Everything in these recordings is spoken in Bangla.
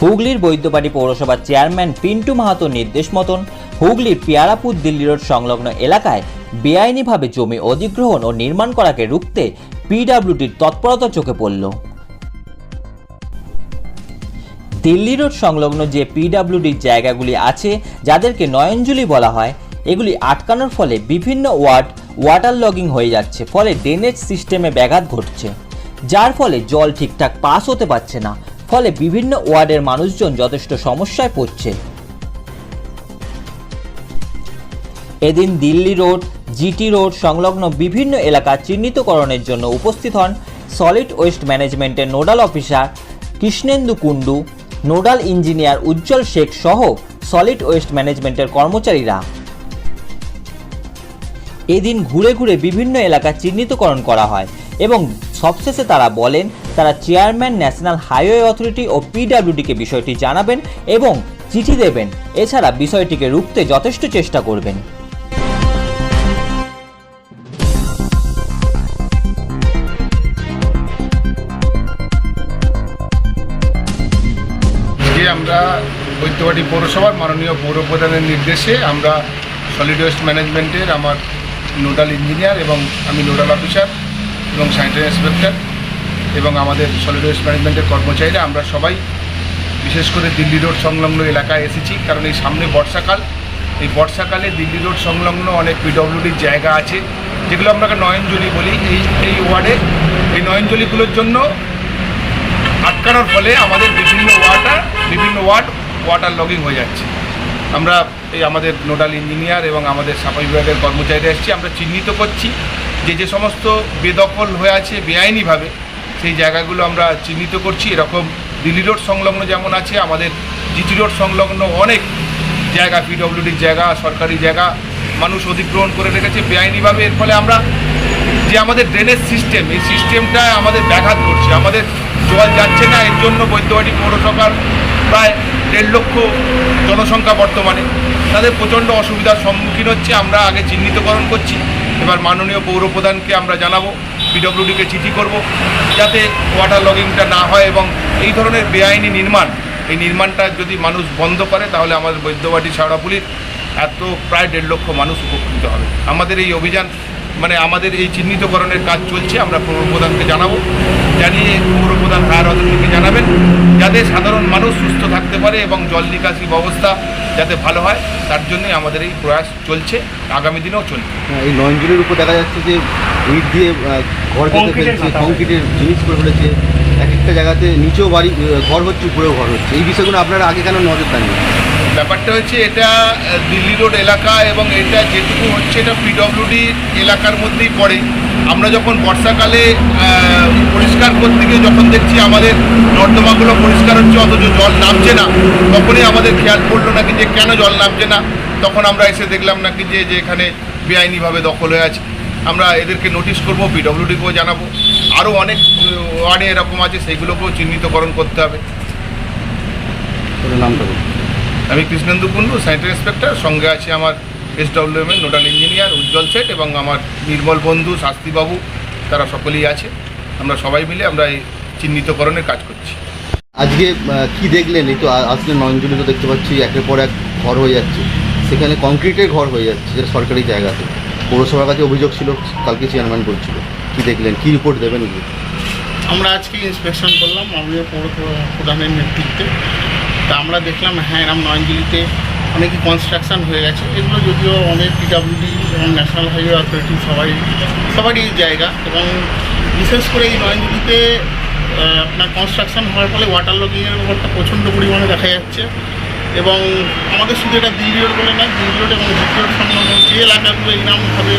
হুগলির বৈদ্যবাড়ি পৌরসভার চেয়ারম্যান পিন্টু মাহাতোর নির্দেশ মতন হুগলির পিয়ারাপুর দিল্লি রোড সংলগ্ন এলাকায় বেআইনিভাবে জমি অধিগ্রহণ ও নির্মাণ করাকে রুখতে পিডাব্লিউডির তৎপরতা চোখে পড়ল। দিল্লি রোড সংলগ্ন যে পিডাব্লিউডির জায়গাগুলি আছে, যাদেরকে নয়নজুলি বলা হয়, এগুলি আটকানোর ফলে বিভিন্ন ওয়ার্ড ওয়াটার লগিং হয়ে যাচ্ছে, ফলে ড্রেনেজ সিস্টেমে ব্যাঘাত ঘটছে, যার ফলে জল ঠিকঠাক পাস হতে পারছে না। ফলে বিভিন্ন ওয়ার্ডের মানুষজন যথেষ্ট সমস্যায় পড়ছে। এদিন দিল্লি রোড, জিটি রোড সংলগ্ন বিভিন্ন এলাকা চিহ্নিতকরণের জন্য উপস্থিত হন সলিড ওয়েস্ট ম্যানেজমেন্টের nodal officer Krishnendu Kundu, nodal engineer Ujjwal Sheikh সহ সলিড ওয়েস্ট ম্যানেজমেন্টের কর্মচারীরা। এদিন ঘুরে ঘুরে বিভিন্ন এলাকা চিহ্নিতকরণ করা হয় এবং সবশেষে তারা বলেন তারা চেয়ারম্যান, ন্যাশনাল হাইওয়ে অথরিটি ও পিডাব্লিউডিকে বিষয়টি জানাবেন এবং চিঠি দেবেন। এছাড়া বিষয়টিকে রুখতে যথেষ্ট চেষ্টা করবেন। আমরা বৈদ্যবাড়ি পৌরসভার মাননীয় পৌর প্রধানের নির্দেশে আমরা সলিড ওয়েস্ট ম্যানেজমেন্টের আমার নোডাল ইঞ্জিনিয়ার এবং আমি নোডাল অফিসার এবং স্যানিটারি ইন্সপেক্টর এবং আমাদের সলিড ওয়েস্ট ম্যানেজমেন্টের কর্মচারীরা, আমরা সবাই বিশেষ করে দিল্লি রোড সংলগ্ন এলাকায় এসেছি। কারণ এই সামনে বর্ষাকাল, এই বর্ষাকালে দিল্লি রোড সংলগ্ন অনেক পিডব্লিউডির জায়গা আছে, যেগুলো আমরা নয়নজলি বলি। এই এই ওয়ার্ডে, এই নয়নজলিগুলোর জন্য আটকানোর ফলে আমাদের বিভিন্ন ওয়াটার বিভিন্ন ওয়ার্ড ওয়াটার লগিং হয়ে যাচ্ছে। আমরা এই আমাদের নোডাল ইঞ্জিনিয়ার এবং আমাদের সাফাই বিভাগের কর্মচারীরা এসেছি। আমরা চিহ্নিত করছি যে যে সমস্ত বেদখল হয়ে আছে, বেআইনিভাবে সেই জায়গাগুলো আমরা চিহ্নিত করছি। এরকম দিল্লি রোড সংলগ্ন যেমন আছে, আমাদের জিটি রোড সংলগ্ন অনেক জায়গা, পিডব্লিউডির জায়গা, সরকারি জায়গা, মানুষ অধিগ্রহণ করে রেখেছে বেআইনিভাবে। এর ফলে আমরা যে আমাদের ড্রেনেজ সিস্টেম এই সিস্টেমটা আমাদের ব্যাঘাত করছে আমাদের জল যাচ্ছে না, এর জন্য বৈদ্যবাড়ি পৌরসভার প্রায় দেড় লক্ষ জনসংখ্যা বর্তমানে। তাদের প্রচণ্ড অসুবিধার সম্মুখীন হচ্ছে। আমরা আগে চিহ্নিতকরণ করছি। এবার মাননীয় পৌর প্রধানকে আমরা জানাব। পিডব্লিউডিকে চিঠি করব যাতে ওয়াটার লগিংটা না হয় এবং এই ধরনের বেআইনি নির্মাণ, এই নির্মাণটা যদি মানুষ বন্ধ করে তাহলে আমাদের বৈদ্যবাটি শাওড়াপুলির এত প্রায় দেড় লক্ষ মানুষ উপকৃত হবে। আমাদের এই অভিযান মানে আমাদের এই চিহ্নিতকরণের কাজ চলছে, আমরা পৌর প্রধানকে জানাব। জানিয়ে পৌর প্রধান যাতে সাধারণ মানুষ সুস্থ থাকতে পারে এবং জল নিকাশি ব্যবস্থা যাতে ভালো হয় তার জন্যই আমাদের এই প্রয়াস চলছে। আগামী দিনেও চলবে। হ্যাঁ, এই নয়নজুলের উপর দেখা যাচ্ছে যে ইট দিয়ে ঘর ফেলছে কংক্রিটের জিনিস করে ফেলেছে। এক একটা জায়গাতে নিচেও বাড়ি ঘর হচ্ছে উপরেও ঘর হচ্ছে। এই বিষয়গুলো আপনারা আগে কেন নজর দেননি? ব্যাপারটা হচ্ছে এটা দিল্লি রোড এলাকা এবং এটা যেটুকু হচ্ছে এটা পিডব্লিউডি এলাকার মধ্যেই পড়ে। আমরা যখন বর্ষাকালে পরিষ্কার করতে গিয়ে যখন দেখছি আমাদের নর্দমাগুলো পরিষ্কার হচ্ছে, অথচ জল নামছে না, তখনই আমাদের খেয়াল পড়ল নাকি যে কেন জল নামছে না। তখন আমরা এসে দেখলাম নাকি যে যে এখানে বেআইনিভাবে দখল হয়ে আছে। আমরা এদেরকে নোটিশ করব পিডব্লিউডিকেও জানাব। আরও অনেক ওয়ার্ডে এরকম আছে, সেইগুলোকেও চিহ্নিতকরণ করতে হবে। বলুন। আমি কৃষ্ণেন্দু কুণ্ডু স্যানিটারি ইন্সপেক্টর সঙ্গে আছে আমার এসডব্লিউএম এর নোডাল ইঞ্জিনিয়ার উজ্জ্বল শেঠ এবং আমার নির্মল বন্ধু শাস্তিবাবু তারা সকলেই আছে। আমরা সবাই মিলে আমরা এই চিহ্নিতকরণের কাজ করছি। আজকে কি দেখলেন? এই তো আসলে নয়নজুলি তো দেখতে পাচ্ছি একের পর এক ঘর হয়ে যাচ্ছে। সেখানে কংক্রিটের ঘর হয়ে যাচ্ছে যেটা সরকারি জায়গাতে। পৌরসভার কাছে অভিযোগ ছিল কালকে চেয়ারম্যান করছিল কি দেখলেন? কি রিপোর্ট দেবেন? আমরা আজকে ইন্সপেকশন করলাম মাননীয় পৌর প্রধানের নেতৃত্বে। তা আমরা দেখলাম হ্যাঁ এরম নয়নজুলিতে অনেকই কনস্ট্রাকশন হয়ে গেছে। এগুলো যদিও অনেক পিডাব্লিউডি এবং ন্যাশনাল হাইওয়ে অথরিটি সবাই, সবারই জায়গা এবং বিশেষ করে এই নয়নজুলিতে আপনার কনস্ট্রাকশন হওয়ার ফলে ওয়াটার লগিংয়ের ব্যাপারটা প্রচণ্ড পরিমাণে দেখা যাচ্ছে এবং আমাদের শুধু এটা দিল্লি রোড বলে না দিল্লি রোড এবং রোড সংলগ্ন যে এলাকাগুলো এরকমভাবে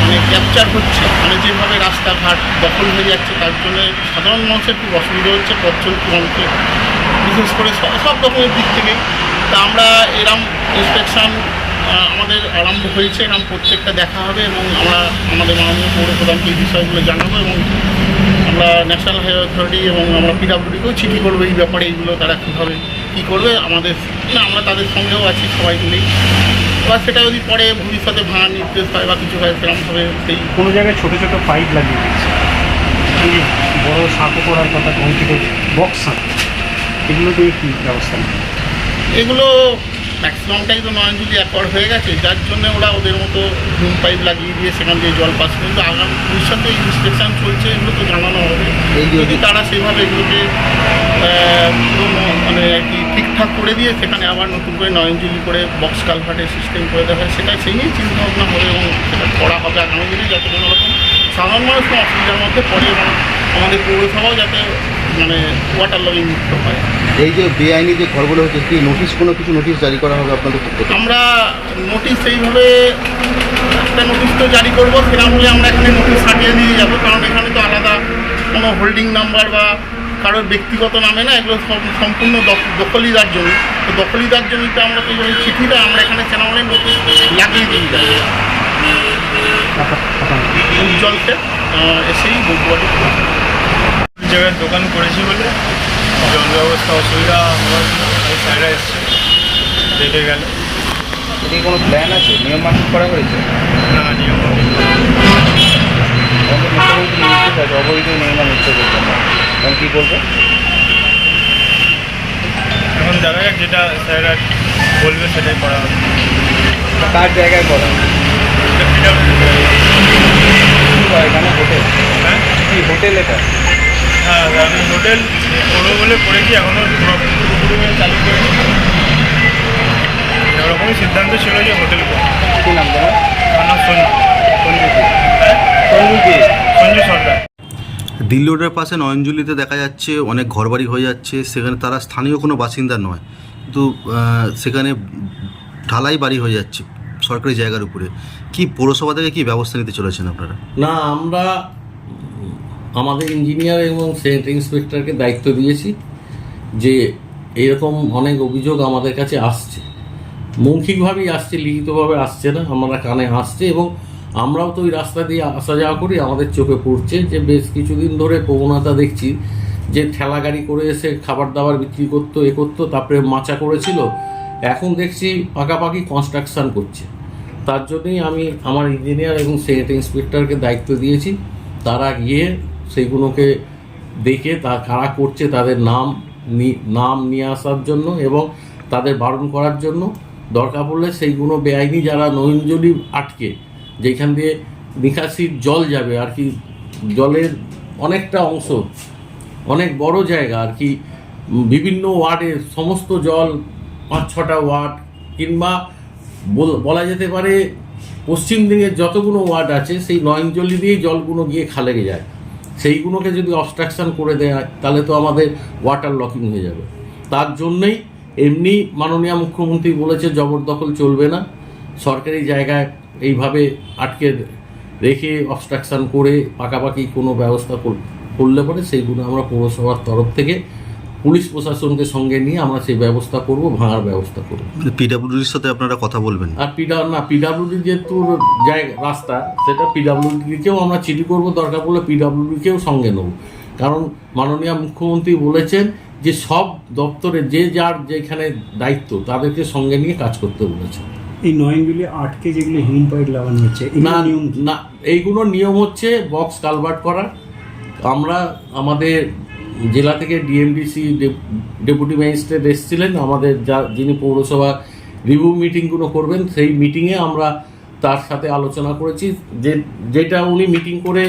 মানে ক্যাপচার হচ্ছে মানে যেভাবে রাস্তাঘাট দখল হয়ে যাচ্ছে, তার জন্য সাধারণ মানুষের খুব অসুবিধা হচ্ছে, পথ চলতি মানুষের বিশেষ করে সব- রকমের দিক থেকে। তা আমরা এরম ইন্সপেকশান আমাদের আরম্ভ হয়েছে। এরম প্রত্যেকটা দেখা হবে এবং আমরা আমাদের মাননীয় পৌর প্রধানকে এই বিষয়গুলো জানাব এবং আমরা ন্যাশনাল হাইওয়ে অথরিটি এবং আমরা পিডাব্লিউডিকেও চিঠি করব এই ব্যাপারে, এইগুলো তারা কীভাবে কী করবে, আমাদের না, আমরা তাদের সঙ্গেও আছি সবাই মিলেই। এবার সেটা যদি পরে ভবিষ্যতে ভাঙার নির্দেশ হয় বা কিছু হয় সেরকমভাবে সেই কোনো জায়গায় ছোটো ছোটো পাইপ লাগিয়ে দিচ্ছে। বড় সাঁকো করার কথা কংক্রিটের বক্স সাঁকো এগুলো দিয়ে কী ব্যবস্থা নেবে? এগুলো ম্যাক্সিমামটাই তো নয়নজুলি অ্যাকর্ড হয়ে গেছে যার জন্য ওরা ওদের মতো রুম পাইপ লাগিয়ে দিয়ে সেখান দিয়ে জল পাস কিন্তু আগামী ভবিষ্যতে ইনস্পেকশন চলছে এগুলো তো জানানো হবে যদি তারা সেইভাবে এগুলোকে মানে আর কি ঠিকঠাক করে দিয়ে সেখানে আবার নতুন করে নয়নজুলি করে বক্স কালভার্টের সিস্টেম করে দেওয়া হয় সেটা সেই নিয়েই চিন্তা ভাবনা হবে এবং সেটা করা হবে আগামী দিনে যাতে কোনো রকম সাধারণ মানুষ কোনো অসুবিধার মধ্যে পড়ে এবং আমাদের পৌরসভাও যাতে মানে ওয়াটার লগিং মুক্ত হয়। এই যে বেআইনি যে ঘরগুলো হচ্ছে কি নোটিশ কোনো কিছু নোটিশ জারি করা হবে আপনাদের পক্ষ থেকে? আমরা নোটিশ এইভাবে একটা নোটিশ তো জারি করব সেরকম হলে আমরা এখানে নোটিশ সাজিয়ে দিয়ে যাব কারণ এখানে তো আলাদা কোনো হোল্ডিং নাম্বার বা কারোর ব্যক্তিগত নামে না এগুলো সম্পূর্ণ দখ- দখলিদার জমি। তো দখলিদার জমিতে আমরা তো চিঠিটা আমরা এখানে সেরকম নোটিশ লাগিয়ে দিয়ে যাব উজ্জ্বলকে এসেই বগুয়াটি জায়গায় দোকান করেছি বলে জল ব্যবস্থা অসুবিধা হওয়ার স্যাররা এসছে। দেখে গেল। এদিকে কোনো প্ল্যান আছে? নিয়ম মান্য করা হয়েছে? না নিয়ম আছে অবৈধ নির্মাণ উচ্ছেদের জন্য তখন কী করবে এখন দেখা যাক যেটা স্যাররা বলবে সেটাই করা হবে। কার জায়গায় করা এটা এখানে হোটেল হ্যাঁ কি হোটেল এটা হ্যাঁ আমি হোটেল করব বলে করেছি এখনও পুরোপুরি চালু করিনি এরকমই সিদ্ধান্ত ছিল যে হোটেল করব কী নাম তোমার আমার সঞ্জু সঞ্জু হ্যাঁ সঞ্জু কি সঞ্জু সর্দার দিল রোডের পাশে নয়নজুলিতে দেখা যাচ্ছে, অনেক ঘরবাড়ি হয়ে যাচ্ছে, সেখানে তারা স্থানীয় কোনো বাসিন্দা নয়, কিন্তু সেখানে ঢালাই বাড়ি হয়ে যাচ্ছে। সরকারি জায়গার উপরে। কি পৌরসভা থেকে কি ব্যবস্থা নিতে চলেছেন আপনারা? না, আমরা আমাদের ইঞ্জিনিয়ার এবং সেনেট ইন্সপেক্টরকে দায়িত্ব দিয়েছি যে এরকম অনেক অভিযোগ আমাদের কাছে আসছে। মৌখিকভাবেই আসছে, লিখিতভাবে আসছে না, আমরা কানে আসছে এবং আমরাও তো ওই রাস্তা দিয়ে আসা যাওয়া করি, আমাদের চোখে পড়ছে যে বেশ কিছুদিন ধরে প্রবণতা দেখছি যে ঠেলা গাড়ি করে এসে খাবার দাবার বিক্রি করতো, এ করতো, তারপরে মাচা করেছিল। এখন দেখছি পাকাপাকি কনস্ট্রাকশান করছে। তার জন্যই আমি আমার ইঞ্জিনিয়ার এবং সেনেট ইন্সপেক্টরকে দায়িত্ব দিয়েছি। তারা গিয়ে সেইগুলোকে দেখে তা কারা করছে, তাদের নাম নাম নিয়ে আসার জন্য এবং তাদের বারণ করার জন্য দরকার পড়লে সেইগুলো বেআইনি যারা নৈঞ্জলি আটকে, যেখান দিয়ে নিকাশির জল যাবে আর কি, জলের অনেকটা অংশ, অনেক বড় জায়গা আর কি বিভিন্ন ওয়ার্ডের সমস্ত জল পাঁচ, ছটা ওয়ার্ড, কিংবা বলা যেতে পারে পশ্চিম দিকের যতগুলো ওয়ার্ড আছে, সেই নয়নজলি দিয়েই জলগুলো গিয়ে খালে যায়। সেইগুলোকে যদি অবস্ট্রাকশন করে দেয় তাহলে তো আমাদের ওয়াটার লকিং হয়ে যাবে। তার জন্যই এমনি মাননীয় মুখ্যমন্ত্রী বলেছে, জবরদখল চলবে না। সরকারি জায়গায় এইভাবে আটকে রেখে অবস্ট্রাকশন করে পাকাপাকি কোনো ব্যবস্থা কর- করলে পরে সেইগুলো আমরা পৌরসভার তরফ থেকে পুলিশ প্রশাসনকে সঙ্গে নিয়ে আমরা সেই ব্যবস্থা করব ভাঙার ব্যবস্থা করব। মানে পিডাব্লিউডির সাথে আপনারা কথা বলবেন? আর পিডা না পিডাব্লিউডি যেহেতু জায়গা রাস্তা সেটা পিডাব্লিউডিকেও আমরা চিঠি করব দরকার পড়লে পিডাব্লিউডিকেও সঙ্গে নেব। কারণ মাননীয় মুখ্যমন্ত্রী বলেছেন যে সব দপ্তরে যে যার যেখানে দায়িত্ব তাদেরকে সঙ্গে নিয়ে কাজ করতে বলেছেন। এই নয়নগুলি আটকে যেগুলো হিউম পাইপ লাগানো হচ্ছে না নিয়ম না এইগুলো নিয়ম হচ্ছে বক্স কালভার্ট করার আমরা আমাদের জেলা থেকে ডিএমডিসি ডেপুটি ম্যাজিস্ট্রেট এসেছিলেন। আমাদের যা, যিনি পৌরসভা রিভিউ মিটিংগুলো করবেন, সেই মিটিংয়ে আমরা তার সাথে আলোচনা করেছি। যে, যেটা উনি মিটিং করে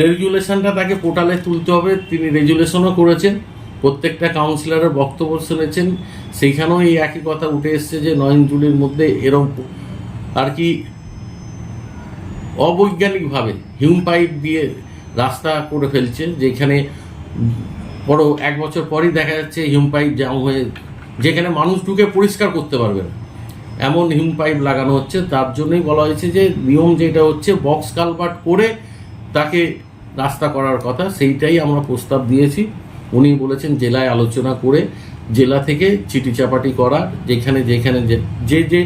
রেজুলেশনটা তাকে পোর্টালে তুলতে হবে, তিনি রেজুলেশনও করেছেন, প্রত্যেকটা কাউন্সিলরের বক্তব্য শুনেছেন। সেইখানেও এই একই কথা উঠে এসছে যে নয়ন জুলির মধ্যে এরম আর কি অবৈজ্ঞানিকভাবে হিউম পাইপ দিয়ে রাস্তা করে ফেলছে, যেখানে বড় এক বছর পরই দেখা যাচ্ছে হিউম পাইপ জাম হয়ে যেখানে মানুষ ঢুকে পরিষ্কার করতে পারবে এমন হিউম পাইপ লাগানো হচ্ছে, তার জন্যই বলা হয়েছে যে নিয়ম যেটা হচ্ছে, বক্স কালভার্ট করে তাকে রাস্তা করার কথা, সেইটাই আমরা প্রস্তাব দিয়েছি। উনি বলেছেন জেলায় আলোচনা করে জেলা থেকে চিঠি চাপাটি করা, যেখানে যেখানে যে যে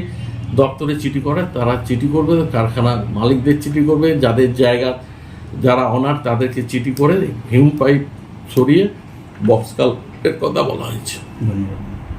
দপ্তরে চিঠি করে, তারা চিঠি করবে, কারখানার মালিকদের চিঠি করবে, যাদের জায়গা যারা অনার তাদেরকে চিঠি করে হিউম পাইপ সরিয়ে বক্স কালভের কথা বলা হয়েছে। ধন্যবাদ।